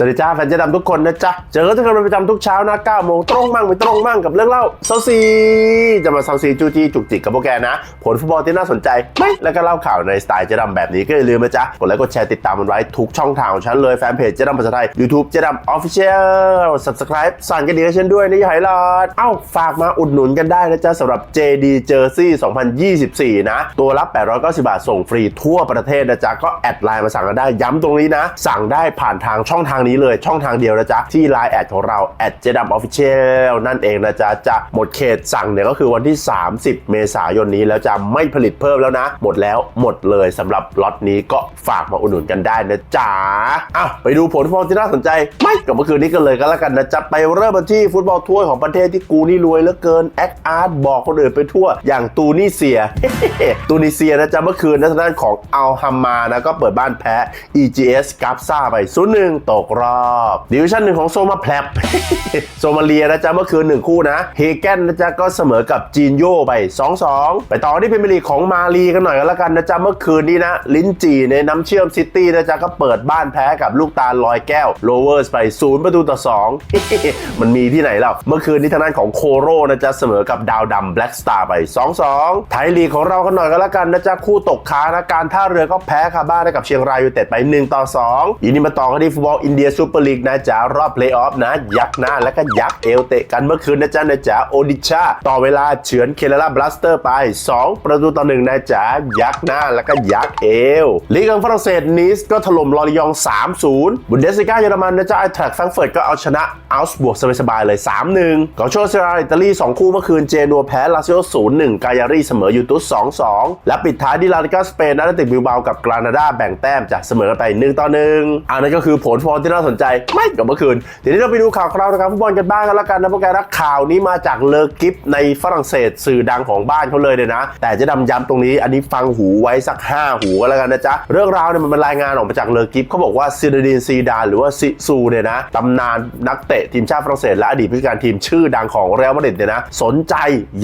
สวัสดีจ้าแฟนเจะดำทุกคนนะจ๊ะ เจอกันทุกคนเป็นประจำทุกเช้านะ9โมงตรงมั่งไม่ตรงมั่งกับเรื่องเล่าเซาซีจะมาเซาซีจูจีจุกจิกกับพวกแกนะ ผลฟุตบอลที่น่าสนใจไหมแล้วก็เล่าข่าวในสไตล์เจะดำแบบนี้ก็อย่าลืมนะจ๊ะ กดไลค์กดแชร์ติดตามมันไว้ทุกช่องทางของฉันเลยแฟนเพจเจะดำภาษาไทย YouTube เจะดำออฟฟิเชียล Subscribe สั่นกันดีกับฉันด้วยนะอย่าให้รอดเอ้าฝากมาอุดหนุนกันได้นะจ๊ะสำหรับ JD Jersey 2024 นะ ตัวละ890 บาทส่งฟรีทั่วประเทศนะจ๊ะก็แอดไลน์มาสั่งกันได้ย้ำตรงนี้นะ สั่งได้ผ่านทางช่องทางนี้เลยช่องทางเดียวนะจ๊ะ ที่ไลน์แอดของเราแอดเจดัมออฟฟิเชียลนั่นเองนะจ๊ะ จะหมดเขตสั่งเนี่ยก็คือวันที่ 30 เมษายนนี้แล้วจะไม่ผลิตเพิ่มแล้วนะ หมดแล้วหมดเลยสำหรับล็อตนี้ก็ฝากมาอุดหนุนกันได้นะจ๊ะอ้าวไปดูผลฟุตบอลที่น่าสนใจไม่กับเมื่อคืนนี้กันเลยก็แล้วกันนะจ๊ะไปเริ่มกันที่ฟุตบอลถ้วยของประเทศที่กูนี่รวยเหลือเกินแอคอาร์ตบอกคนอื่นไปทั่ว อย่างตูนิเซีย ตูนิเซียนะจ๊ะเมื่อคืนนะทางด้านของอัลฮัมมานะก็เปิดบ้านแพ้ EGS กาฟซ่าไป0-1ตกรอบดิวิชั่นหนึ่งของโซมาแพลบโซมาเลียนะจ๊ะเมื่อคืนหนึ่งคู่นะเฮแกนนะจ๊ะก็เสมอกับจีนโยไป 2-2 ไปต่อที่พรีเมียร์ลีกของมาลีกันหน่อยกันแล้วกันนะจ๊ะเมื่อคืนนี้นะลินจีในน้ำเชื่อมซิตี้นะจ๊ะก็เปิดบ้านแพ้กับลูกตาลอยแก้วโลเวอร์สไป0ประตูต่อ2 มันมีที่ไหนแล้วเมื่อคืนนี้ทางด้านของโคโรนะจ๊ะเสมอกับดาวดำแบล็กสตาร์ไป 2-2 ไทยลีกของเรากันหน่อยกันแล้วกันนะจ๊ะคู่ตกค้างนะการท่าเรือก็แพ้คาบ้านให้กับเชียงรายยูเต็ดไป1ต่อ2อีนี้มาต่อกันที่ฟุตบอลอินเดียซูเปอร์ลีกนะจ๊ะรอบเพลย์ออฟนะ ยักหน้าและก็ยักเอวเตะกันเมื่อคืนนะจ๊ะนะจ๊ะโอดิชาต่อเวลาเฉือนเคเลราบลัสเตอร์ไป 2 ประตูต่อ1นะจ๊ะยักหน้าและก็ยักเอวลีกของฝรั่งเศสนีสก็ถล่มลอริยอง 3-0 บุนเดสลิก้าเยอรมันนะจ๊ะไอแทรกแฟรงเฟิร์ตก็เอาชนะอัลส์บวกสบายๆเลย 3-1กอโชเซราอิตาลี 2 คู่เมื่อคืนเจนัวแพ้ลาซิโอ0-1 กายารีเสมอยูตุส2-2 และปิดท้ายที่ลาลิกาสเปนนัดติกบิลบากับกรานาดาแบ่งแต้มจากเสมอไป1ต่อ1อันนั้นก็คือผลฟอลที่น่าสนใจไม่กับเมื่อคืนทีนี้เราไปดูข่าวคราวทางฟุตบอลกันบ้างกันแล้วกันนะพวกแกนะข่าวนี้มาจากเลอกิฟในฝรั่งเศสสื่อดังของบ้านเขาเลยเนี่ยนะ แต่จะดำย้ำตรงนี้อันนี้ฟังหูไว้สัก 5 หูก็แล้วกันนะจ๊ะ เรื่องราวเนี่ยมันเป็นรายงานออกมาจากเลอกิฟเขาบอกว่าซินดีนซีดานหรือว่าซิซูเนี่ยนะตำนานนักเตะทีมชาติฝรั่งเศสและอดีตผู้การทีมชื่อดังของเรอัลมาดริดเนี่ยนะสนใจ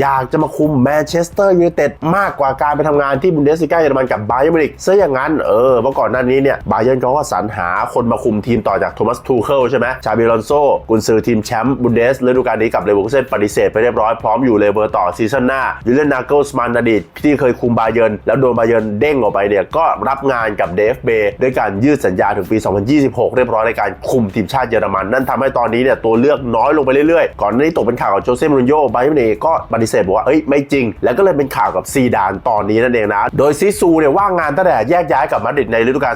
อยากจะมาคุมแมนเชสเตอร์ยูไนเต็ดมากกว่าการไปทำงานที่บุนเดสลิก้าเยอรมันกับบาเยิร์มิวนิกซะอย่างนั้นเออเมื่อก่อนหน้านี้เนี่ยบาเยิร์เขาก็สรรหาคนมาคุมทีมต่อจากโทมัสทูเคิลใช่ไหมชาบิลอนโซกุนซือทีมแชมป์บุนเดสฤดูกาลนี้กับเลเวอร์คูเซนปฏิเสธไปเรียบร้อยพร้อมอยู่เลเวอร์ต่อซีซั่นหน้ายูเลนนาเกิลสมานอดีตที่เคยคุมบาเยิร์นแล้วโดนบาเยิร์นเด้งออกไปเนี่ยก็รับงานกับเดฟเบด้วยการยืดสัญญาถึงปี 2026 เรียบร้อยในการคุมทีมชาติเยอรมัน นั่นทำให้ตอนนี้เนี่ยตัวเลือกน้อยลงไปเรื่อยๆ ก่อนหน้านี้ตกเป็นข่าวกับโจเซ่มูรินโญ่ไบเยร์นเองก็ปฏิเสธบอกว่าเอ้ยไม่จริง แล้วก็เลยเป็นข่าวกับซีดานตอนนี้นั่นเองนะ โดยซิซูเนี่ยว่างงานตั้งแต่แยกย้ายกับมาดริดในฤดูกาล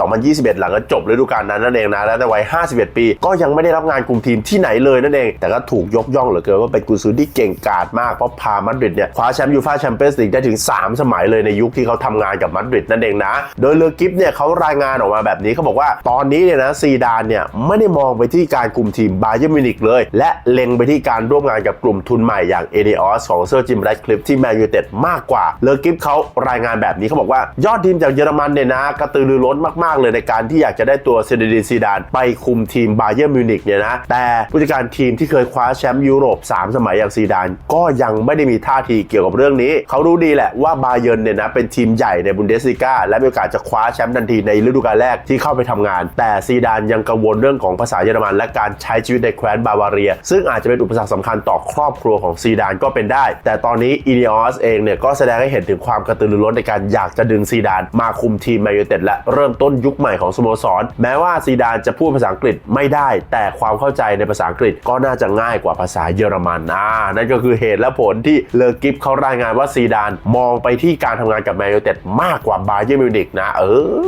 2020-2021 หลังจากจบฤดูกาลนั้นนั่นเองนะและในวัย 51 ปี ก็ยังไม่ได้รับงานคุมทีมที่ไหนเลยนั่นเอง แต่ก็ถูกยกย่องเหลือเกินว่าเป็นกุนซือที่เก่งกาจมากเพราะพามาดริดเนี่ยคว้าแชมป์ยูฟ่าแชมเปี้ยนส์ลีกได้ถึง 3 สมัยเลยในยุคที่เขาทำงานกับมาดริดนั่นเองนะ โดยเลอกิฟเนี่ยเขารายงานออกมาแบบนี้เขาบอกว่าตอนนี้เนี่ยนะซีดานเนี่ยไม่ได้มองไปที่การคุมทีมบาเยิร์มิวนิกเลย และเล็งไปที่การร่วมงานกับกลุ่มทุนใหม่อย่างเอเดอสของเซอร์จิมแรดคลิฟที่แมนยูเต็ดมากกว่าเลอกิฟเขารายงานแบบนี้เขาบอกว่ายอดทีมจากเยอรมันเนี่ยนะกระตือรือร้นมากๆเลยในการที่อยากจะได้ตัวเซเดดินซีดานไปคุมทีมบาเยิร์นมิวนิกเนี่ยนะแต่ผู้จัดการทีมที่เคยคว้าแชมป์ยุโรป 3 สมัยอย่างซีดาน ก็ยังไม่ได้มีท่าทีเกี่ยวกับเรื่องนี้ เขารู้ดีแหละว่าบาเยิร์นเนี่ยนะเป็นทีมใหญ่ในบุนเดสลิก้าและมีโอกาสจะคว้าแชมป์ทันทีในฤดูกาลแรกที่เข้าไปทำงาน แต่ซีดานยังกังวลเรื่องของภาษาเยอรมัน และการใช้ชีวิตในแคว้นบาวาเรีย ซึ่งอาจจะเป็นอุปสรรคสำคัญต่อครอบครัวของซีดานก็เป็นได้ แต่ตอนนี้อีเนอสเองเนี่ยก็แสดงให้เห็นถึงความกระตือรือร้นในการอยากจะดึงซีดาน มาคุมทีมแมนยูเต็ดและเริ่มต้นยุคใหม่ของสโมสร แม้ว่าซีดานจะพูดภาษาอังกฤษไม่ได้ แต่ความเข้าใจในภาษาอังกฤษก็น่าจะง่ายกว่าภาษาเยอรมันอ่านั่นก็คือเหตุและผลที่เลอกิฟเขารายงานว่าซีดานมองไปที่การทำงานกับแมนยูเต็ดมากกว่าบาเยิร์มิวนิกนะเอ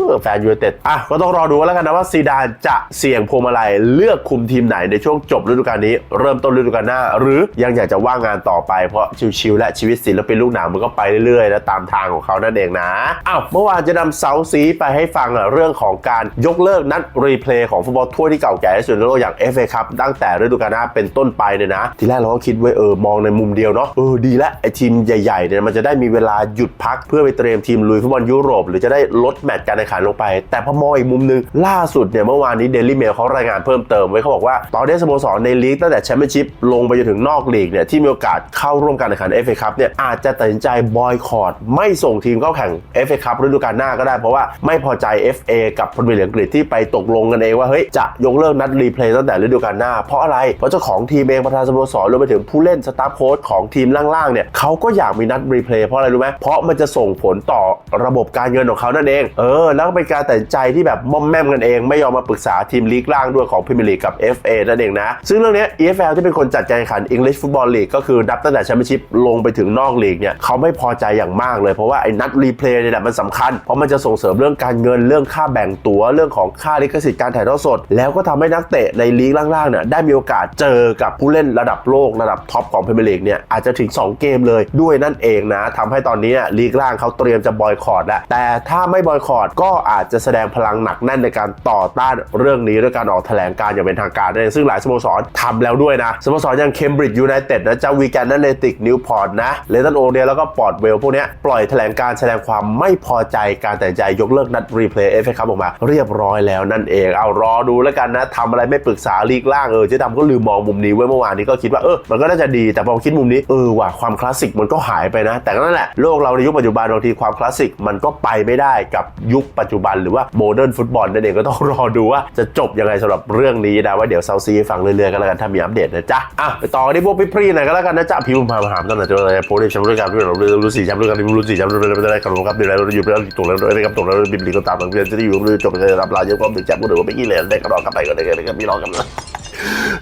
อแฟนยูเต็ดอะก็ต้องรอดูแล้วกันนะว่าซีดานจะเสี่ยงพวงมาลัยเลือกคุมทีมไหนในช่วงจบฤดูกาลนี้ เริ่มต้นฤดูกาลหน้า หรือยังอยากจะว่างงานต่อไปเพราะชิวๆและชีวิตศิลปินลูกหนังมันก็ไปเรื่อยๆและตามทางของเขานั่นเองนะอ้าวเมื่อวานจะนำเซาซีไปให้ฟังอะเรื่องของการยกเลิกนัดรีเพลยของฟุตบอลทั่วที่เก่าแก่ที่สุดในโลกอย่าง FA ครับตั้งแต่ฤดูกาลหน้าเป็นต้นไปเนี่ยนะ ทีแรกเราก็คิดไว้เออมองในมุมเดียวเนาะเออดีละไอทีมใหญ่ๆเนี่ยมันจะได้มีเวลาหยุดพักเพื่อไปเตรียมทีมลุยฟุตบอลยุโรป หรือจะได้ลดแมตช์การแข่งขันลงไป แต่พอมองอีกมุมหนึงล่าสุดเนี่ยเมื่อวานนี้เดลี่เมลเขารายงานเพิ่มเติมไว้เขาบอกว่าตอนนี้สโมสรในลีกตั้งแต่แชมเปี้ยนชิพลงไปจนถึงนอกลีกเนี่ยที่มีโอกาสเข้าร่วมการแข่งขัน FA คัพเนี่ยอาจจะตัดสินใจบอยคอรดไม่ส่งทีมเข้าแข่ง FA คัพฤดูกาลหน้าก็ได้เพราะว่าไม่พอใจ FA กับพลเมืองอังกฤษที่ไปตกลงกันเองว่าเฮ้ยจะยกเลิกนัดรีเพลย์ตั้งแต่ฤดูกาลหน้า เพราะอะไร เพราะเจ้าของทีมเองประธานสโมสรรวมไปถึงผู้เล่นสตาฟโค้ชของทีมล่างๆเนี่ยเขาก็อยากมีนัดรีเพลย์เพราะอะไรรู้ไหมเพราะมันจะส่งผลต่อระบบการเงินของเขานั่นเองเออแล้วเป็นการตัดใจที่แบบม่อมแม่มกันเอง ไม่ยอมมาปรึกษาทีมลีกล่างด้วยของพรีเมียร์ลีกกับ FA นั่นเองนะซึ่งเรื่องนี้ EFL ที่เป็นคนจัดการแข่งขัน English Football League ก็คือนับตั้งแต่แชมเปี้ยนชิพลงไปถึงนอกลีกเนี่ยเขาไม่พอใจอย่างมากเลยเพราะว่าไอ้นัดรีเพลย์เนี่ยแหละมันสำคัญเพราะมันจะส่งเสริมเรื่องการเงินเรื่องค่าแบ่งตั๋วเรื่องของค่าลิขสิทธิ์การถ่ายทอดสด แล้วก็ทำให้นักเตะในลีกล่างๆเนี่ยได้มีโอกาสเจอกับผู้เล่นระดับโลกระดับท็อปของพรีเมียร์ลีกเนี่ยอาจจะถึง 2 เกมเลยด้วยนั่นเองนะทำให้ตอนนี้ลีกล่างเขาเตรียมจะบอยคอรดแล้วแต่ถ้าไม่บอยคอรดก็อาจจะแสดงพลังหนักแน่นในการต่อต้านเรื่องนี้ด้วยการออกแถลงการอย่างเป็นทางการนั่นเองซึ่งหลายสโมสรทำแล้วด้วยนะสโมสรอย่างเคมบริดจ์ยูไนเต็ดนะเจ้าวีแกนนันเลติกนิวพอร์ตนะเลตันโอเดียแล้วก็ปอร์ตเวลพวกนี้ปล่อยแถลงการแสดงความไม่พอใจการแตัดสินใจยกเลิกนัดรีเพลย์เอฟเอคัพออกมาเรียบร้อยแล้วนั่นเองเอารอดูแล้วกันนะทำอะไรไม่ปรึกษาลีกล่างเออเจ๊ดำก็ลืมมองมุมนี้ไว้เมื่อวานนี้ก็คิดว่าเออมันก็น่าจะดีแต่พอคิดมุมนี้เออว่ะความคลาสสิกมันก็หายไปนะ แต่ก็นั่นแหละโลกเราในยุคปัจจุบันบางทีความคลาสสิกมันก็ไปไม่ได้กับยุคปัจจุบันหรือว่าโมเดิร์นฟุตบอลนั่นเองก็ต้องรอดูว่าจะจบยังไงสำหรับเรื่องนี้นะว่าเดี๋ยวเซาซีฟังเรื่อยๆกันแล้วกันถ้ามีอัปเดตนะจ๊ะอะไปต่อกันที่พวกพี่พรีหน่อยก็แล้วกันนะจ๊ะพี่บุญพามาหามตั้งแต่เจออะไรโพสต์แชมป์ด้วยกันด้วยเรารู้สี่แชมป์ด้วยกันรู้สี่แชมป์ด้วยกันได้กันครับเดี๋ยวเราอยู่ไปแล้วตกแล้วได้ครับตกแล้วบิบลีก็ตามหลังเพื่อนจะได้อยู่จบไปรับลาเยอะก็เป็นแชมป์ก็ถือว่าไม่กี่เหรียญเด็กก็ร้องกลับไปก็ได้กันมีร้องกันนะ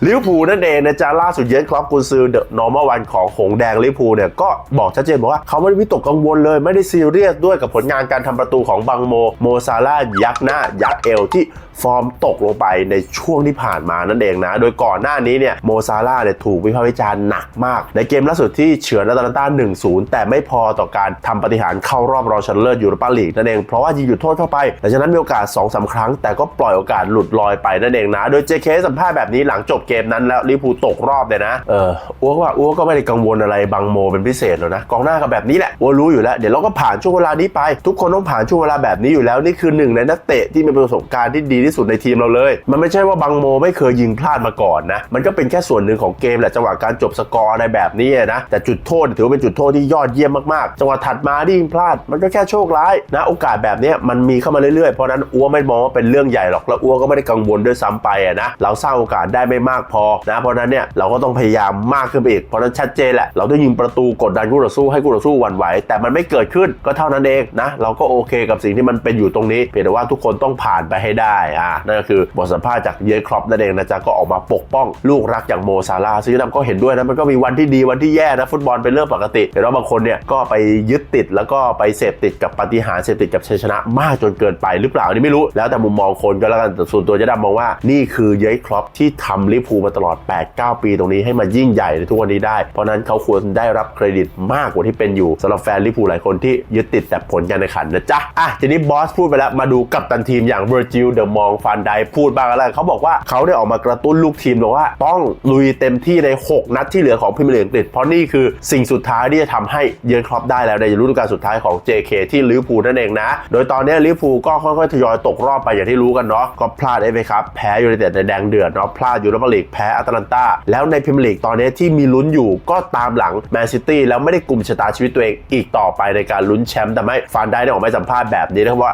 ลิเวอร์พูลนั่นเองนะจ๊ะล่าสุดเยนครอปกุนซือเดอะนอร์ม l วันของหงแดงลิเวอร์พูลเนี่ยก็บอกชัดเจนบอกว่าเขาไม่ได้วิตกกังวลเลยไม่ได้ซีเรียสด้วยกับผลงานการทำประตูของบังโมโมซาร่ายักหน้ายักเอวที่ฟอร์มตกลงไปในช่วงที่ผ่านมานั่นเองนะ โดยก่อนหน้านี้เนี่ยโมซาร่าเนี่ยถูกวิพากษ์วิจารณ์หนักมาก ในเกมล่าสุดที่เฉือนอาตาลันต้า1-0 แต่ไม่พอต่อการทำปฏิหารเข้ารอบรองชนะเลิศยูโรปาลีกนั่นเอง เพราะว่ายิงหยุดโทษเข้าไปหลังจากนั้นมีโอกาส2อสาครั้ง แต่ก็ปล่อยโอกาสหลุดลอยไปนั่นเองนะ โดยเจเคสัมภาษณ์แบบนี้หลังจบเกมนั้นแล้วลิพูตกรอบเลยนะเอออ้วกว่าอ้วกก็ไม่ได้กังวลอะไรบังโมเป็นพิเศษหรอกนะกองหน้ากับแบบนี้แหละอ้วรู้อยู่แล้วเดี๋ยวเราก็ผ่านช่วงเวลานี้ไป ทุกคนต้องผ่านช่วงเวลาแบบนี้อยู่แล้วนี่คือหนึ่งในนักเตะที่มีประสบการณ์ที่ดีที่สุดในทีมเราเลย มันไม่ใช่ว่าบังโมไม่เคยยิงพลาดมาก่อนนะมันก็เป็นแค่ส่วนหนึ่งของเกมแหละจังหวะการจบสกอร์อะไรแบบนี้นะแต่จุดโทษถือว่าเป็นจุดโทษที่ยอดเยี่ยมมากๆจังหวะถัดมาที่ยิงพลาด มันก็แค่โชคร้ายนะโอกาสแบบนี้มันมีเข้ามาเรื่อยๆเพราะนั้นอ้วไม่มองว่าเป็นเรื่องใหญ่หรอกแล้วอ้วก็ไม่ได้กังวลด้วยซ้ำไปนะเราสร้างโอกาสได้ไม่มากพอนะเพราะนั้นเนี่ยเราก็ต้องพยายามมากขึ้นไปอีกเพราะนั้นชัดเจนแหละเราต้องยิงประตูกดดันคู่ต่อสู้ให้คู่ต่อสู้หวั่นไหวแต่มันไม่เกิดขึ้นก็เท่านั้นเองนะเราก็โอเคกับสิ่งที่มันเป็นอยู่ตรงนี้เพียงแต่ว่าทุกคนต้องผ่านไปให้ได้อ่านั่นก็คือบทสัมภาษณ์จากเยครอปนั่นเองนะจ๊ะก็ออกมาปกป้องลูกรักอย่างโมซาร่าซึ่งนำก็เห็นด้วยนะมันก็มีวันที่ดีวันที่แย่นะฟุตบอลเป็นเรื่องปกติแต่ว่าบางคนเนี่ยก็ไปยึดติดแล้วก็ไปเสพติดกับปฏิหารเสพติดกับชัยชนะมากจนเกินไปหรือเปล่าอันนี้ไม่รู้ แล้วแต่มุมมองคนก็แล้วกันแต่ส่วนตัวจะดำมองว่านี่คือเยครอปที่ทำลิพูลมาตลอด 8-9 ปีตรงนี้ให้มายิ่งใหญ่ในทุกวันนี้ได้ เพราะนั้นเขาควรได้รับเครดิตมากกว่าที่เป็นอยู่สำหรับแฟนลิพูหลายคนที่ยึดติดแต่ผลการแข่งขันนะจ๊ะ อะทีนี้บอสพูดไปแล้วมาดูกัปตันทีมอย่างเวอร์จิลเดอะมองฟันไดพูดบ้างแล้วเขาบอกว่าเขาได้ออกมากระตุ้นลูกทีมบอกว่าต้องลุยเต็มที่ใน 6 นัดที่เหลือของพรีเมียร์ลีกอังกฤษเพราะนี่คือสิ่งสุดท้ายที่จะทำให้เยือนครอปได้แล้วในฤดูกาลสุดท้ายของ JK ที่ลิเวอร์พูลนั่นเองนะ โดยตอนนี้ลิเวอร์พูลก็ค่อยๆทยอยตกรอบไปอย่างที่รู้กันเนาะก็พลาดเอฟเอครับแพ้ยูไนเต็ดในแดงเดือดเนาะพลาดยูโรปาลีกแพ้อาตแลนตาแล้วในพรีเมียร์ลีกตอนนี้ที่มีลุ้นอยู่ก็ตามหลังแมนซิตี้แล้วไม่ได้กลุ่มชะตาชีวิตตัวเองอีกต่อไปในการลุ้นแชมป์แต่ไม่ฟานได้ได้ออกมาสัมภาษณ์แบบนี้นะครับว่า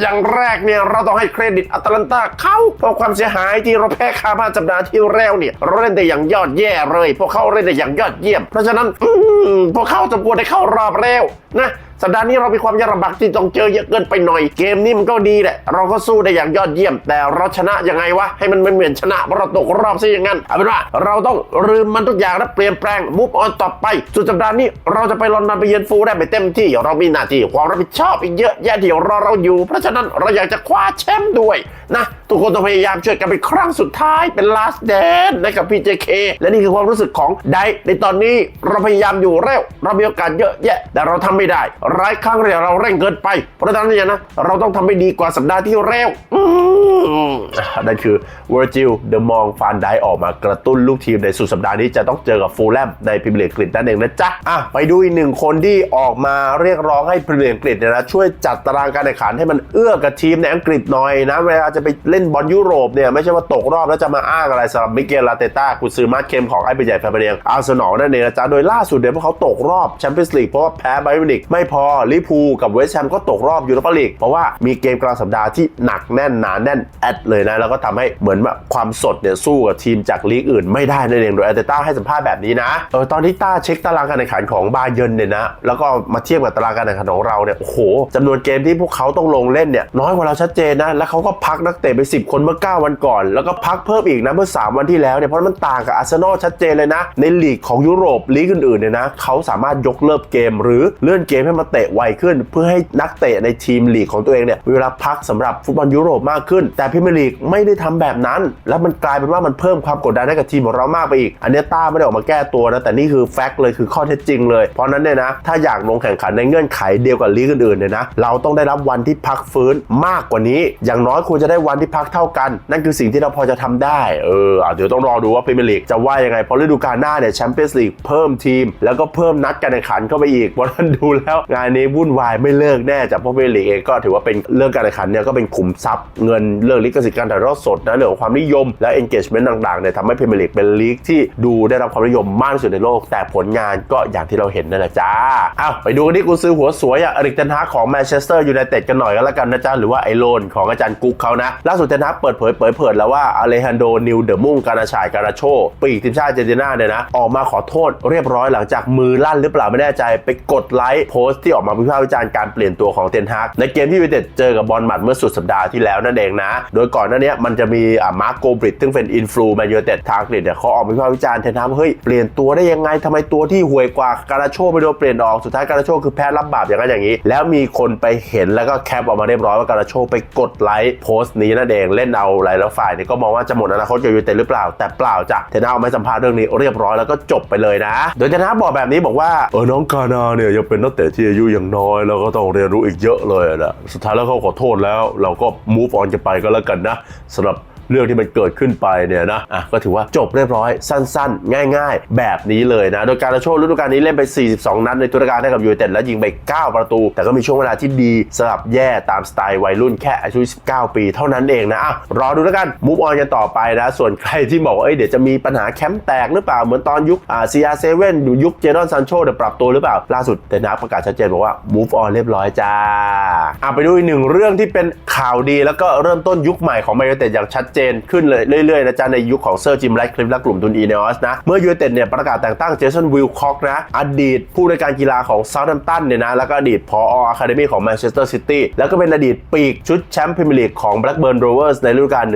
อย่างแรกเนี่ยเราต้องให้เครดิตอาตแลนตาเขาเพราะความเสียหายที่เราแพ้คามาสัปดาห์ที่แล้วเนี่ยเราเล่นได้อย่างยอดแย่เลย พวกเขาเล่นได้อย่างยอดเยี่ยม เพราะฉะนั้นพวกเขาสมควรได้เข้ารอบแล้วนะ สัปดาห์นี้เรามีความยากลำบากที่ต้องเจอเยอะเกินไปหน่อย เกมนี้มันก็ดีแหละ เราก็สู้ได้อย่างยอดเยี่ยม แต่เราชนะยังไงวะ ให้มันไม่เหมือนชนะเพราะเราตกรอบซะอย่างนั้น เอาเป็นว่าเราต้องลืมมันทุกอย่างและเปลี่ยนแปลงมุฟออนต่อไป สุดสัปดาห์นี้เราจะไปลอนดอนไปเยือนฟูได้ไปเต็มที่ เรามีหน้าที่ความรับผิดชอบอีกเยอะแยะที่รอเราอยู่ เพราะฉะนั้นเราอยากจะคว้าแชมป์ด้วยนะ ทุกคนต้องพยายามช่วยกันเป็นครั้งสุดท้ายเป็น last dance ให้กับ PJK และนี่คือความรู้สึกของไดในตอนนี้เราพยายามอยู่เร็ว เรามีโอกาสเยอะแยะ แต่เราทำไม่ได้หลายครั้งเนี่ยเราเร่งเกินไป เพราะฉะนั้นเนี่ยนะเราต้องทำให้ดีกว่าสัปดาห์ที่แล้วอืมนั่นคือ Virgil เดอะมองฟานไดออกมากระตุ้นลูกทีมในสุดสัปดาห์นี้จะต้องเจอกับฟูลแลมในพรีเมียร์ลีกอังกนั่นเองนะจ๊ะอะไปดูอีกหนึ่งคนที่ออกมาเรียกร้องให้พรีเมียร์ลีกอังกเนี่ยนะช่วยจัดตารางการแข่งขันให้มันเอื้อกับทีมในอังกฤษหน่อยนะเวลาจะไปเล่นบอลยุโรปเนี่ยไม่ใช่ว่าตกรอบแล้วจะมาอ้างอะไรสำหรับมิเกลลาเตต้ากุนซือมาสเคมของไอ้ใบใหญ่แฟนเบียงอาร์เซนอลนั่นเองนะจ๊ะโดยล่าสุดเนี่ยพวกเขาตกรอบแชมเปี้ยนส์ลีกเพราะว่าแพ้ไบรอนมิวนิกไม่พออลิพูกับเวสต์แฮมก็ตกรอบยูโรปาลีกเพราะว่ามีเกมกลางสัปดาห์ที่หนักแน่นหนาแน่นแอดเลยนะ แล้วก็ทำให้เหมือนว่าความสดเนี่ยสู้กับทีมจากลีกอื่นไม่ได้นั่นเองโดยอาร์เตต้าให้สัมภาษณ์แบบนี้นะเออตอนที่ต้าเช็คตารางการแข่งขันของบาเยิร์นเนี่ยนะแล้วก็มาเทียบกับตารางการแข่งขันของเราเนี่ยโอ้โหจำนวนเกมที่พวกเขาต้องลงเล่นเนี่ยน้อยกว่าเราชัดเจนนะแล้วเขาก็พักนักเตะไป 10 คนเมื่อ 9 วันก่อน แล้วก็พักเพิ่มอีกนะเมื่อ 3 วันที่แล้วเนี่ยเพราะมันต่างกับอาร์เซนอลชัดเจนเลยนะ ในลีกของยุโรปลีกอื่นๆเนี่ยนะเขาสามารถยกเลิกเกม หรือเลื่อนเกมให้มาเตะไวขึ้น เพื่อให้นักเตะในทีมลีกของตัวเองเนี่ยมีเวลาพักสำหรับฟุตบอลยุโรปมากขึ้น แต่พรีเมียร์ลีกไม่ได้ทำแบบนั้น แล้วมันกลายเป็นว่ามันเพิ่มความกดดันให้กับทีมของเรามากไปอีก อันนี้ต้าไม่ได้ออกมาแก้ตัวนะแต่นี่คือแฟกต์เลยคือข้อเท็จจริงเลย เพราะนั้นเนี่ยนะถ้าอยากลงแข่งขันในเงื่อนไขเดียวกับลีกอื่นๆเนี่ยนะเราต้องได้รับวันที่พักฟื้นมากกว่านี้ อย่างน้อยควรจะได้วันที่พักเท่ากัน นั่นคือสิ่งที่เราพอจะทำได้เออเดี๋ยวต้องรอดูว่าพรีเมียร์ลีกจะว่ายังไงเพราะฤดูกาลหน้าเนี่ยแชมเปี้ยนส์ลีกเพิ่มทีม แล้วก็เพิ่มนัดการแข่งขันเข้าไปอีกเพราะนั้นดูแล้วงานนี้วุ่นวายไม่เลิกแน่จากพวกเมียร์ลีเองก็ถือว่าเป็นเรื่องการแข่งขันเนี่ยก็เป็นขุมทรัพย์เงินเรื่องลิขสิทธิ์การถ่ายทอดสดนะเรื่องของความนิยม และ engagement ต่างๆเนี่ยทำให้พรีเมียร์ลีกเป็นลีกที่ดูได้รับความนิยมมากที่สุดในโลก แต่ผลงานก็อย่างที่เราเห็นนั่นแหละจ้าอ้าวไปดูกันที่กุญซื้อหัวสวยอย่างอริกเทนฮาของแมนเชสเตอร์ยูไนเต็ดกันหน่อยก็แล้วกันนะจ๊ะหรือว่าไอโลนของอาจารย์กุ๊กเขานะล่าสุดเทนฮาเปิดเผยเผยเผยแล้วว่าอเลฮันโดนิวเดอร์มุ่งการาชายการาโชปีกทีมชาติเจนตินาเนี่ยนะออกมาขอโทษเรียบร้อยหลังจากมือลั่นหรือเปล่าไม่แน่ใจไปกดไลค์โพสต์ที่ออกมาวิพากษ์วิจารณ์การเปลี่ยนตัวของเทนฮากในเกมที่ยูไนเต็ดเจอกับบอลหมัดเมื่อสุดสัปดาห์ที่แล้วนั่นเองนะ โดยก่อนหน้านี้มันจะมีมาร์กโกบริดซึ่งเป็นอินฟลูแมนยูไนเต็ดทางอังกฤษเนี่ยเขาออกมาวิพากษ์วิจารณ์เทนฮากเฮ้ยเปลี่ยนตัวได้ยังไงทำไมตัวที่ห่วยกว่าการาโชไปโดนเปลี่ยนออกสุดท้ายการาโชคือแพ้รับบาปอย่างนั้นอย่างนี้ แล้วมีคนไปเห็นแล้วก็แคปออกมาเรียบร้อยว่าการาโชไปกดไลค์โพสต์นี้นั่นเองเล่นเอาหลายๆฝ่ายเนี่ยก็มองว่าจะหมดอนาคตกับยูไนเต็ดหรือเปล่า แต่เปล่าจ้ะเทนฮากเอามาสัมภาษณ์เรื่องนี้เรียบร้อยแล้วก็จบไปเลยนะ โดยเทนฮากบอกแบบนี้บอกว่าเออน้องกานาเนี่ยยังเป็นนักเตะที่อายุยังน้อยแล้วก็ต้องเรียนรู้อีกเยอะเลยนะสุดท้ายแล้วเขาขอโทษแล้ว เราก็ move on จะไปก็แล้วกันนะสำหรับ เรื่องที่มันเกิดขึ้นไปเนี่ยนะอะก็ถือว่าจบเรียบร้อยสั้นๆ ง่าย ๆ แบบนี้เลยนะ โดยการโชว์ฤดูกาลนี้เล่นไป 42 นัดในทุกการให้กับยูไนเต็ดและยิงไป 9 ประตู แต่ก็มีช่วงเวลาที่ดีสลับแย่ตามสไตล์วัยรุ่นแค่อายุ 19 ปีเท่านั้นเองนะอะรอดูแล้วกันมูฟออนกันต่อไปนะ ส่วนใครที่บอกว่าเอ้ยเดี๋ยวจะมีปัญหาแคมป์แตกหรือเปล่าเหมือนตอนยุคอ่าซีอาร์เซเว่นอยู่ยุคเจดอนซันโชเดี๋ยวปรับตัวหรือเปล่าล่าสุดเตนาประกาศชัดเจนบอกว่า move on เรียบร้อยจ้าอะไปดูอีกหนึ่งเรื่องที่เป็นข่าวดีแล้วก็เริ่มต้นยุคใหม่ของแมนยูไนเต็ดอย่างชัดเจนขึ้นเลยเรื่อยๆนะจ๊ะในยุคของเซอร์จิมไลท์คลิฟและกลุ่มทุนอีเนอสนะ เมื่อยูไนเต็ดเนี่ยประกาศแต่งตั้งเจสันวิลคอกนะอดีตผู้ในการกีฬาของเซาท์แฮมป์ตันเนี่ยนะแล้วก็อดีตพออะคาเดมี่ของแมนเชสเตอร์ซิตี้แล้วก็เป็นอดีตปีกชุดแชมป์พรีเมียร์ลีกของ Blackburn Rovers ในฤดูกาล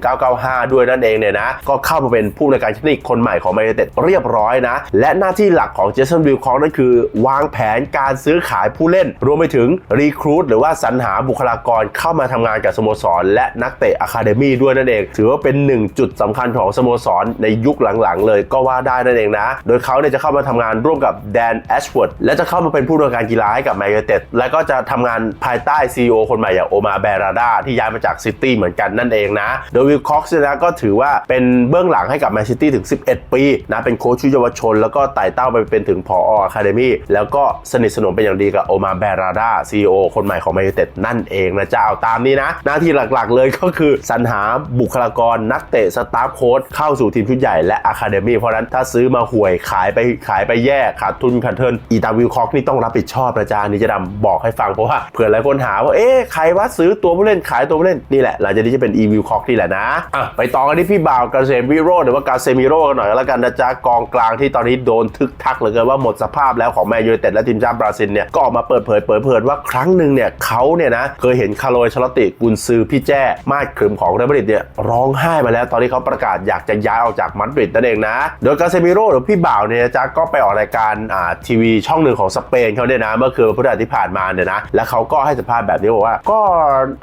1994-1995 ด้วยนั่นเองเนี่ยนะก็เข้ามาเป็นผู้ในการเทคนิคคนใหม่ของแมนยูไนเต็ดเรียบร้อยนะและหน้าที่หลักของเจสันวิลคอกนั่นคือ วางแผนการซื้อขายผู้เล่น รวมไปถึงรีครูดหรือว่าสรรหาบุคลากรเข้ามาทำงานกับสโมสรและนักเตะอะคาเดมี่ด้วยนั่นเอง ถือว่าเป็นหนึ่งจุดสำคัญของสโมสรในยุคหลังๆ เลยก็ว่าได้นั่นเองนะ โดยเขาเนี่ยจะเข้ามาทำงานร่วมกับแดนแอชวอร์ดและจะเข้ามาเป็นผู้ดำเนินการกีฬาให้กับแมนยูเต็ดและก็จะทำงานภายใต้ CEO คนใหม่อย่างโอมาเบราดาที่ย้ายมาจากซิตี้เหมือนกันนั่นเองนะ โดยวิลคอกซ์นะก็ถือว่าเป็นเบื้องหลังให้กับแมนซิตี้ถึง 11 ปีนะเป็นโค้ชชุดเยาวชน แล้วก็ไต่เต้าไปเป็นถึงผออะคาเดมี่แล้วก็สนิทสนมเป็นอย่างดีกับโอมาเบราดา CEO คนใหม่ของแมนยูเต็ดนั่นเองนะเจ้าตามนี้นะ หน้าที่หลักๆเลยก็คือสรรหาบุคลากรนักเตะสตาฟโค้ชเข้าสู่ทีมชุดใหญ่และอะคาเดมี่เพราะนั้นถ้าซื้อมาห่วยขายไปขายไปแย่ขาดทุนขาดเทินอีตาวิลคอกนี่ต้องรับผิดชอบนะจ๊ะนี่จะดำบอกให้ฟังเพราะว่าเผื่อหลายคนหาว่าเอ๊ะใครว่าซื้อตัวผู้เล่นขายตัวผู้เล่นนี่แหละหลังจากนี้จะเป็นอีวิลคอกนี่แหละนะอะไปต่อกันที่พี่บ่าวกาเซมิโรหรือว่ากาเซมิโรกันหน่อยก็แล้วกันนะจ๊ะกองกลางที่ตอนนี้โดนทึกทักเหลือเกินว่าหมดสภาพแล้วของแมนยูเต็ดและทีมชาติบราซิลเนี่ยก็ออกมาเปิดเผยเปิดเผยว่าครั้งหนึ่งเนี่ยเขาเนี่ยนะเคยเห็นคาร์โลชลติกุนซือพี่แจ้มาดขึมของเรอัลมาดริดเนี่ยร้องไห้มาแล้วตอนที่เขาประกาศอยากจะย้ายออกจากมาดริดนั่นเองนะ โดยกาเซมิโรหรือพี่บ่าวเนี่ยจ๊ะก็ไปออกรายการอ่าทีวีช่องหนึ่งของสเปนเขาเนี่ยนะ เมื่อคืนวันพฤหัสที่ผ่านมาเนี่ยนะ แล้วเขาก็ให้สัมภาษณ์แบบนี้บอกว่า ก็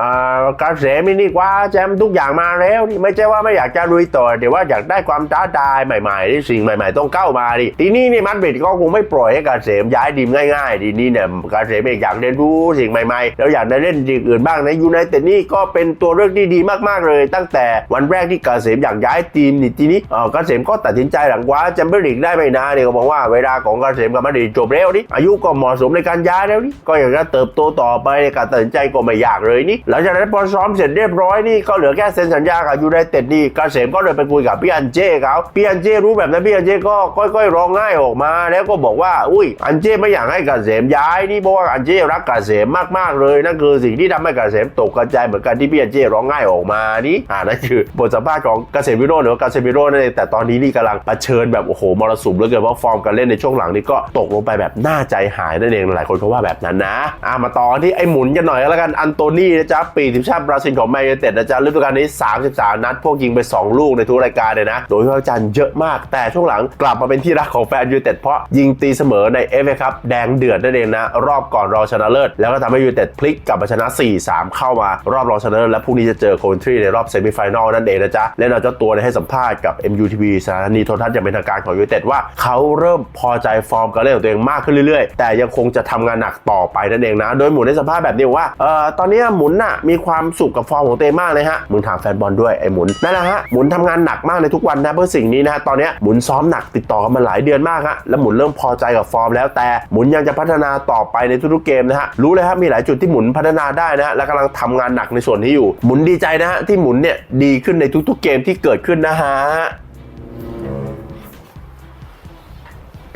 อ่ากาเสมินี่ว่าแจมทุกอย่างมาแล้วไม่ใช่ว่าไม่อยากจะลุยต่อเดี๋ยวว่าอยากได้ความท้าทายใหม่ๆสิ่งใหม่ ๆ ต้องเข้ามาดิทีนี้นี่มาดริดก็คงไม่ปล่อยให้กาเสมย้ายดีมง่ายๆทีนี้เนี่ยกาเสมเองอยากเรียนรู้สิ่งใหม่ๆแล้วอยากได้เล่นสิ่งอื่นบ้างในยูไนเต็ดนี่ก็เป็นตัวเลือกที่ดีมากๆเลยตั้ตั้งแต่วันแรกที่กาเกษมอยากย้ายทีมนี่ทีนี้เออกาเกษมก็ตัดสินใจหลังว้าแชมเปี้ยนลีกได้ไม่นานเนี่ยก็บอกว่าเวลาของกาเกษมกับมาดริดจบแล้วนี่อายุก็เหมาะสมในการย้ายแล้วนี่ก็อยากจะเติบโตต่อไปในการตัดสินใจก็ไม่ยากเลยนี่หลังจากนั้นพอซ้อมเสร็จเรียบร้อยนี่ก็เหลือแค่เซ็นสัญญากับยูไนเต็ดนี่กาเกษมก็เลยไปคุยกับพี่อันเจ้เขาพี่อันเจ้รู้แบบนั้นพี่อันเจ้ก็ค่อยๆร้องไห้ออกมา แล้วก็บอกว่า อุ้ยอันเจ้ไม่อยากให้กาเกษมย้ายนี่เพราะว่าอันเจ้รักกาเกษมมากๆเลยนั่นคือสิ่งที่ทำให้กาเกษมตกกระจายเหมือนกันที่พี่อันเจ้ร้องไห้ออกมานี่อ่านั่นคือบทสัมภาษณ์ของกาเกษมวิโรจน์หรือว่าเกษมวิโรจน์นั่นเองแต่ตอนนี้นี่กำลังเผชิญแบบโอ้โหมรสุมเหลือเกินเพราะฟอร์มการเล่นในช่วงหลังนี่ก็ตกลงไปแบบน่าใจหายนั่นเองหลายคนก็ว่าแบบนั้นนะอ่ามาต่อที่ไอ้หมุนกันหน่อยแล้วกันอันโตนี่นะจ๊ะปีทีมชาติบราซิลของแมนยูเต็ดนะจ๊ะฤดูกาลนี้ 33 นัด พวกยิงไป 2 ลูกในทุกรายการเลยนะ โดยวิจารณ์เยอะมาก แต่ช่วงหลังกลับมาเป็นที่รักของแฟนยูเต็ดเพราะยิงตีเสมอในเอฟเอคัพแดงเดือดนั่นเองนะ รอบก่อนรองชนะเลิศแล้วก็ทำให้ยูเต็ดพลิกกลับมาชนะ 4-3 เข้ามารอบรองชนะเลิศและพรุ่งนี้จะเจอโคเวนทรีในรอบเซมิไฟแนลนั่นเองนะจ๊ะและเราเจ้าตัวได้ให้สัมภาษณ์กับ MUTV สถานีโทรทัศน์อย่างเป็นทางการของยูไนเต็ดว่าเขาเริ่มพอใจฟอร์มการเล่นของตัวเองมากขึ้นเรื่อยๆ แต่ยังคงจะทำงานหนักต่อไปนั่นเองนะ โดยหมุนได้สัมภาษณ์แบบนี้ว่าเอ่อตอนนี้หมุนน่ะมีความสุขกับฟอร์มของตัวเองมากเลยฮะมึงถามแฟนบอลด้วยไอ้หมุนนั่นแหละฮะหมุนทำงานหนักมากในทุกวันนะเพื่อสิ่งนี้นะตอนนี้หมุนซ้อมหนักติดต่อกันมาหลายเดือนมากฮะแล้วหมุนเริ่มพอใจกับฟอร์มแล้วแต่หมุนยังจะพัฒนาต่อไปในทุกๆเกมนะฮะรู้เลยครับมีหลายจุดที่หมุนพัฒนาได้นะฮะและกำลังทำงานหนักในส่วนนี้อยู่ หมุนดีใจนะฮะที่หมุนเนี่ยดีขึ้นในทุกๆเกมที่เกิดขึ้นนะฮะ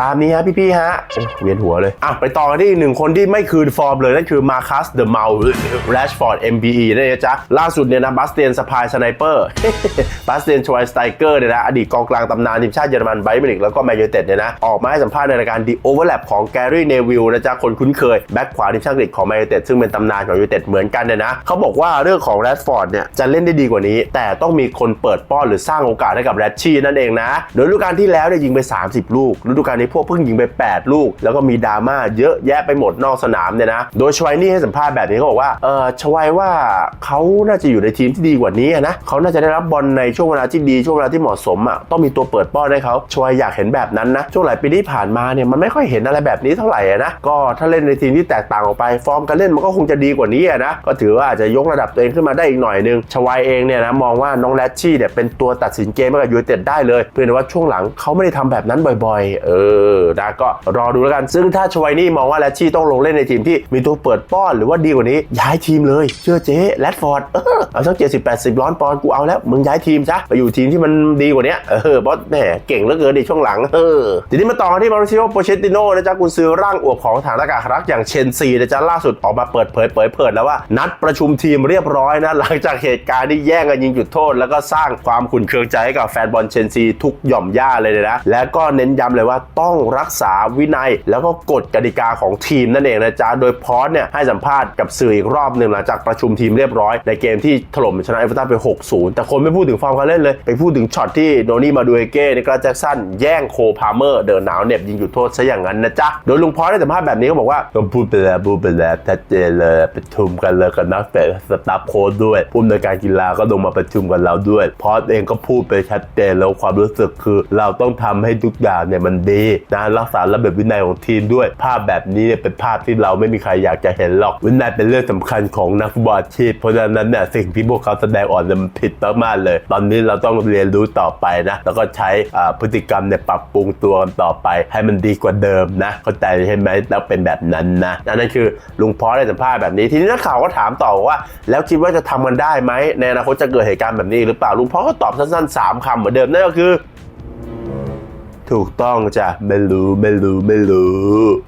ตามนี้ฮะพี่ๆฮะเวียนหัวเลยอะไปต่อกันที่อีกหนึ่งคนที่ไม่คืนฟอร์มเลยนั่นคือมาคัสเดอะเมาแรชฟอร์ด MBE นั่นเองจ๊ะล่าสุดเนี่ยนะบัสเตียนสปายสไนเปอร์บัสเตียนชวายสไตเกอร์เนี่ยนะอดีตกองกลางตำนานทีมชาติเยอรมันไบเมริกแล้วก็แมนยูเต็ดเนี่ยนะออกมาให้สัมภาษณ์ในรายการ The Overlap ของแกรี่เนวิลนะจ๊ะคนคุ้นเคยแบ็คขวาทีมชาติอังกฤษของแมนยูเต็ดซึ่งเป็นตำนานของยูเต็ดเหมือนกันเนี่ยนะเขาบอกว่าเรื่องของแรชฟอร์ดเนี่ยจะเล่นได้ดีกว่านี้ แต่ต้องมีคนเปิดป้อนหรือสร้างโอกาสให้กับแรชชี่นั่นเองนะโดยฤดูกาลที่แล้วเนี่ยยิงไป 30 ลูกฤดูกาลนี้พวกเพิ่งยิงไป 8 ลูก แล้วก็มีดราม่าเยอะแยะไปหมดนอกสนามเนี่ยนะ โดยชวยนี่ให้สัมภาษณ์แบบนี้เขาบอกว่า เออชวยว่าเขาน่าจะอยู่ในทีมที่ดีกว่านี้นะเขาน่าจะได้รับบอลในช่วงเวลาที่ดีช่วงเวลาที่เหมาะสมอะต้องมีตัวเปิดป้อนให้เขาชวยอยากเห็นแบบนั้นนะช่วงหลายปีที่ผ่านมาเนี่ยมันไม่ค่อยเห็นอะไรแบบนี้เท่าไหร่นะก็ถ้าเล่นในทีมที่แตกต่างออกไปฟอร์มการเล่นมันก็คงจะดีกว่านี้นะก็ถือว่าอาจจะยกระดับตัวเองขึ้นมาได้อีกหน่อยนึงชวายเองเนี่ยนะมองว่าน้องแรชชี่เนี่ยเป็นตัวตัดสินเกมให้กับยูไนเต็ดได้เลยเพียงแต่ว่าช่วงหลังเขาไม่ได้ทำแบบนั้นบ่อยๆ เออนะก็รอดูแล้วกัน ซึ่งถ้าชวายนี่มองว่าแรชชี่ต้องลงเล่นในทีมที่มีตัวเปิดป้อนหรือว่าดีกว่านี้ ย้ายทีมเลย เชื่อเจ๊แรดฟอร์ดเออเอาสักเจ็ดสิบแปดสิบล้านปอนด์กูเอาแล้ว มึงย้ายทีมซะไปอยู่ทีมที่มันดีกว่านี้เออเพราะแหมเก่งเหลือเกินในช่วงหลังเออทีนี้มาต่อกันที่มาริซิโอโปเชติโนนะจ๊ะกุนซือร่างอวบของฐานอากาศรักอย่างเชนซีนะจ๊ะล่าสุดออกมาเปิดเผยเผยเผยแล้วว่า นัดประชุมทีมเรียบร้อยนะหลังจากเหตุการณ์ที่แย่งกันยิงจุดโทษ แล้วก็สร้างความขุ่นเคืองใจให้กับแฟนบอลเชนซีทุกหย่อมย่าเลยนะ และก็เน้นย้ำเลยว่าต้องรักษาวินัย แล้วก็กฎกติกาของทีมนั่นเองนะจ๊ะ โดยพอสเนี่ยให้สัมภาษณ์กับสื่ออีกรอบหนึ่งหลังจากประชุมทีมเรียบร้อยในเกมที่ถล่มชนะเอเวอร์ตันไป 6-0 แต่คนไม่พูดถึงฟอร์มการเล่นเลย ไปพูดถึงช็อตที่โดนี่มาดูเอเก้นิกลาแจ็คสันแย่งโคพาเมอร์เดินหนาวเน็บยิงจุดโทษซะอย่างนั้นนะจ๊ะ โดยลุงพอสได้สัมภาษณ์แบบนี้เขาบอกว่าก็พูดไปแล้วพูดไปแล้วชัดเจนเลยประชุมกันเลยกับนักเตะสตาฟโค้ชด้วยผู้อำนวยการกีฬาก็ลงมาประชุมกันเราด้วย พอสเองก็พูดไปชัดเจนแล้วความรู้สึกคือ เราต้องทำให้ทุกอย่างเนี่ยมันดีนะรักษาระเบียบวินัยของทีมด้วย ภาพแบบนี้เนี่ยเป็นภาพที่เราไม่มีใครอยากจะเห็นหรอกวินัยเป็นเรื่องสำคัญของนักฟุตบอลอาชีพ เพราะฉะนั้นเนี่ยสิ่งที่พวกเขาแสดงออกเนี่ยมันผิดมากๆเลย ตอนนี้เราต้องเรียนรู้ต่อไปนะแล้วก็ใช้พฤติกรรมเนี่ยปรับปรุงตัวกันต่อไป ให้มันดีกว่าเดิมนะเข้าใจใช่ไหมแล้วเป็นแบบนั้นนะนั่นคือลุงพอได้สัมภาษณ์แบบนี้ทีนี้นักข่าวก็ถามต่อว่า แล้วคิดว่าจะทำกันได้ไหมในอนาคตจะเกิดเหตุการณ์แบบนี้หรือเปล่าลุงพอก็ตอบสั้นๆสามคำเหมือนเดิมนั่นก็คือ ถูกต้องจ้ะไม่รู้ไม่รู้ไม่รู้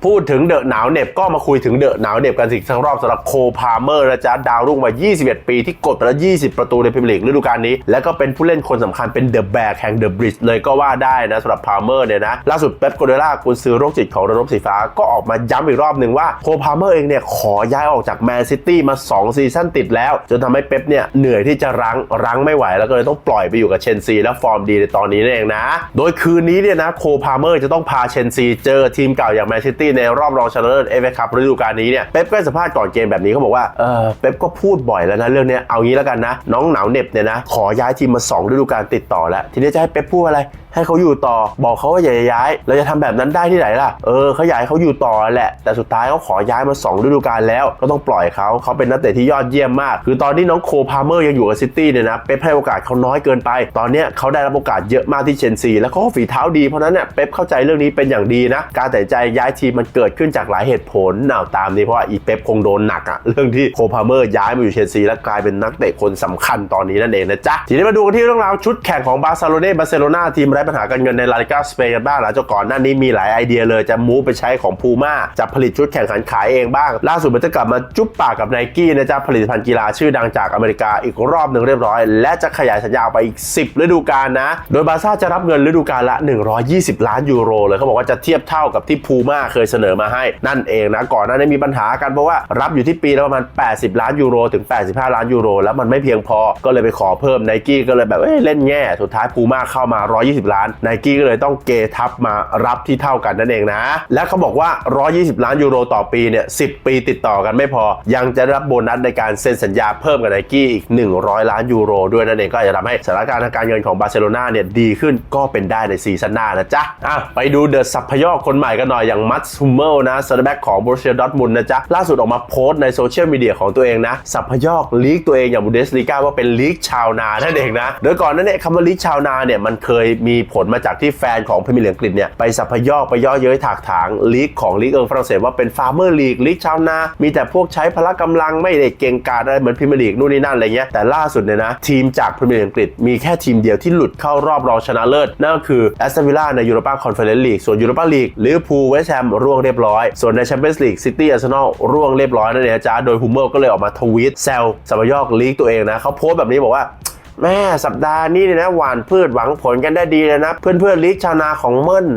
พูดถึงเดอะหนาวเหน็บก็มาคุยถึงเดอะหนาวเหน็บกันสิสักรอบสำหรับโคพาเมอร์นะจ๊ะดาวรุ่งวัย21 ปีที่กดไปแล้ว20 ประตูในพรีเมียร์ลีกฤดูกาลนี้ แล้วก็เป็นผู้เล่นคนสำคัญเป็นเดอะแบกแห่งเดอะบริดจ์เลยก็ว่าได้นะสำหรับพาเมอร์เนี่ยนะ ล่าสุดเป๊ปโกเดล่ากุนซือโรคจิตของระบบสีฟ้าก็ออกมาย้ำอีกรอบหนึ่งว่าโคพาเมอร์เองเนี่ยขอย้ายออกจากแมนซิตี้มา 2 ซีซั่นติดแล้ว จนทำให้เป๊ปเนี่ยเหนื่อยที่จะรั้งรั้งไม่ไหวแล้วก็เลยต้องปล่อยไปอยู่กับเชนซีแล้วฟอร์มดีในตอนนี้เองนะ โดยคืนนี้เนี่ยนะโคพาเมอร์จะต้องพาเชนซีเจอทีมเก่าอย่างแมนซิตี้ในรอบรองชนะเลิศเอฟเอคัพฤดูกาลนี้เนี่ยเป๊ปก็ให้สัมภาษณ์ก่อนเกมแบบนี้เขาบอกว่าเออเป๊ปก็พูดบ่อยแล้วนะเรื่องเนี้ยเอางี้แล้วกันนะ น้องหนาวเหน็บเนี่ยนะขอย้ายทีมมา2ฤดูกาลติดต่อแล้ว ทีนี้จะให้เป๊ปพูดอะไร ให้เขาอยู่ต่อ บอกเขาว่าอย่าย้าย เราจะทำแบบนั้นได้ที่ไหนล่ะ เออเขาอยากให้เขาอยู่ต่อแหละ แต่สุดท้ายเขาขอย้ายมา 2 ฤดูกาลแล้ว ก็ต้องปล่อยเขาเขาเป็นนักเตะที่ยอดเยี่ยมมาก คือตอนที่น้องโคพาเมอร์ยังอยู่กับซิตี้เนี่ยนะ เป๊ปให้โอกาสเขาน้อยเกินไป ตอนนี้เขาได้รับโอกาสเยอะมากที่เชนซี แล้วเขาก็ฝีเท้าดี เพราะนั้นเนี่ยเป๊ปเข้าใจเรื่องนี้เป็นอย่างดีนะ การตัดใจย้ายทีมมันเกิดขึ้นจากหลายเหตุผลเอาตามนี้เพราะว่าอีเป๊ปคงโดนหนักอะเรื่องที่โคพาเมอร์ย้ายมาอยู่เชลซีและกลายเป็นนักเตะคนสำคัญตอนนี้นั่นเองนะจ๊ะทีนี้มาดูกันที่เรื่องราวชุดแข่งของบาร์เซโลนาบาร์เซโลนาทีมไร้ปัญหาการเงินในลาลิกาสเปนกันบ้างหลังจากก่อนหน้านี้มีหลายไอเดียเลยจะมูฟไปใช้ของพูม่าจะผลิตชุดแข่งขันขายเองบ้าง ล่าสุดมันจะกลับมาจุ๊บปากกับไนกี้นะจ๊ะผลิตภัณฑ์กีฬาชื่อดังจากอเมริกาอีกรอบหนึ่งเรียบร้อย และจะขยายสัญญาออกไปอีก 10 ฤดูกาลนะ โดยบาซ่าจะรับเงินฤดูกาลละ 120 ล้านยูโรเลยเขาบอกว่าจะเทียบเท่ากับที่พูม่าเคยเสนอมาให้นั่นเองนะก่อนหน้านี้มีปัญหากันเพราะว่ารับอยู่ที่ปีละประมาณ 80 ล้านยูโรถึง 85 ล้านยูโรแล้วมันไม่เพียงพอก็เลยไปขอเพิ่มไนกี้ก็เลยแบบเเล่นแง่สุดท้ายพูม่าเข้ามา 120ล้านไนกี้ก็เลยต้องเกทับมารับที่เท่ากันนั่นเองนะ และเขาบอกว่า 120 ล้านยูโรต่อปีเนี่ย10 ปีติดต่อกันไม่พอ ยังจะรับโบนัสในการเซ็นสัญญาเพิ่มกับไนกี้อีก 100 ล้านยูโรด้วยนั่นเองก็อาจจะทำให้สถานการณ์ทางการเงินของบาร์เซโลนาเนี่ยดีขึ้นก็เป็นได้ในซีซั่นหน้านะจ๊ะอะไปดูเดอะสัพพยอกคนใหม่กันหน่อยอย่างมัตส์ฮูเมลนะเซนเตอร์แบ็กของบรูเซียดอทมุนนะจ๊ะล่าสุดออกมาโพสต์ในโซเชียลมีเดียของตัวเองนะสัพพยอกลีกตัวเองอย่างบูเดสลีกาว่าเป็นลีกชาวนานั่นเองนะโดยก่อนนั้นเนี่ยคำว่าลีกชาวนาเนี่ยมันเคยมีผลมาจากที่แฟนของพรีเมียร์ลีกอังกฤษเนี่ยไปสัพยอกไปย่อเย้ยถากถางลีกของลีกเอิงฝรั่งเศสว่าเป็นฟาร์เมอร์ลีกลีกชาวนา มีแต่พวกใช้พละกำลังไม่ได้เก่งกาจอะไรเหมือนพรีเมียร์ลีกนู่นนี่นั่นอะไรเงี้ยแต่ล่าสุดเนี่ยนะทีมจากพรีเมียร์ลีกอังกฤษมีแค่ทีมเดียวที่หลุดเข้ารอบรองชนะเลิศนั่นก็คือแอสตันวิลล่าในยูโรปาคอนเฟอเรนซ์ลีกส่วนยูโรปาลีกลิเวอร์พูลเวสต์แฮมร่วงเรียบร้อย ส่วนในแชมเปี้ยนส์ลีกซิตี้อาร์เซนอลร่วงเรียบร้อยนั่นเองจ๊ะโดยฮูเมลก็เลยออกมาทวีตแซวสัพยอกลีกตัวเองนะเขาโพสต์แบบนี้บอกว่า แม่สัปดาห์นี้เนี่ยนะหวานพืชหวังผลกันได้ดีเลยนะ เพื่อนเพื่อนๆลิกชาวนาของเมิ่น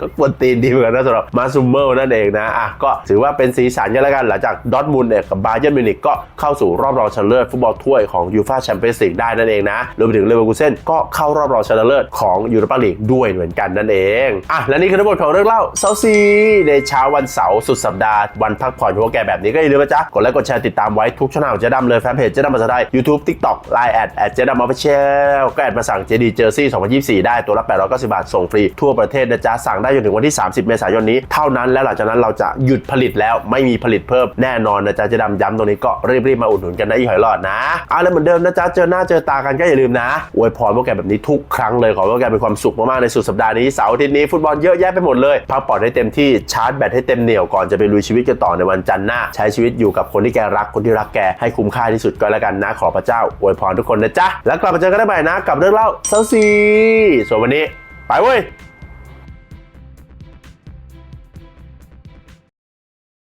ก็กวนตีนดีเหมือนกันนะสำหรับมาซูเมลนั่นเองนะอะก็ถือว่าเป็นสีสันกันแล้วกันหลังจากดอทมุนเนี่ยกับบาเยิร์นมิวนิกก็เข้าสู่รอบรองชนะเลิศฟุตบอลถ้วยของยูฟ่าแชมเปี้ยนส์ลีกได้นั่นเองนะรวมไปถึงเลเวอร์คูเซ่นก็เข้ารอบรองชนะเลิศของยูโรปาลีกด้วยเหมือนกันนั่นเองอะและนี่คือทั้งหมดของเรื่องเล่าเซาซีในเช้าวันเสาร์สุดสัปดาห์วันพักผ่อนของพวแกแบบนี้ก็อย่าลืมนะจ๊ะกดไลค์กดแชร์ติดตามไว้ทุกช่องทางของเจ๊ดำเลยแฟนเพจเจ๊ดำภาษาไทย YouTube TikTok Line แอดแอดเจดำมาเชลก็แอดมาสั่งเจดีเจอร์ซี่2024 ได้ตัวละ890บาทส่งฟรีทั่วประเทศนะจ๊ะ สั่งได้จนถึงวันที่ 30 เมษายนนี้เท่านั้นแล้วหลังจากนั้นเราจะหยุดผลิตแล้วไม่มีผลิตเพิ่มแน่นอนนะจ๊ะเจ๊ดำย้ำตรงนี้ก็รีบๆมาอุดหนุนกันนะอีหอยหลอดนะเอาแล้วเหมือนเดิมนะจ๊ะเจอหน้าเจอตากันก็อย่าลืมนะอวยพรพวกแกแบบนี้ทุกครั้งเลยขอพวกแกมีความสุขมากๆในสุดสัปดาห์นี้เสาร์อาทิตย์นี้ฟุตบอลเยอะแยะไปหมดเลยพักผ่อนให้เต็มที่ชาร์จแบตให้เต็มเหนี่ยวก่อนจะไปลุยชีวิตกันต่อในวันจันทร์หน้าใช้ชีวิตอยู่กับคนที่แกรักคนที่รักแกให้คุ้มค่าที่สุดก็แล้วกันนะขอพระเจ้าอวยพรทุกคนนะจ๊ะ แล้วกลับมาเจอกันได้ใหม่นะกับเรื่องเล่าเซาซีส่วนวันนี้ ไปเว้ย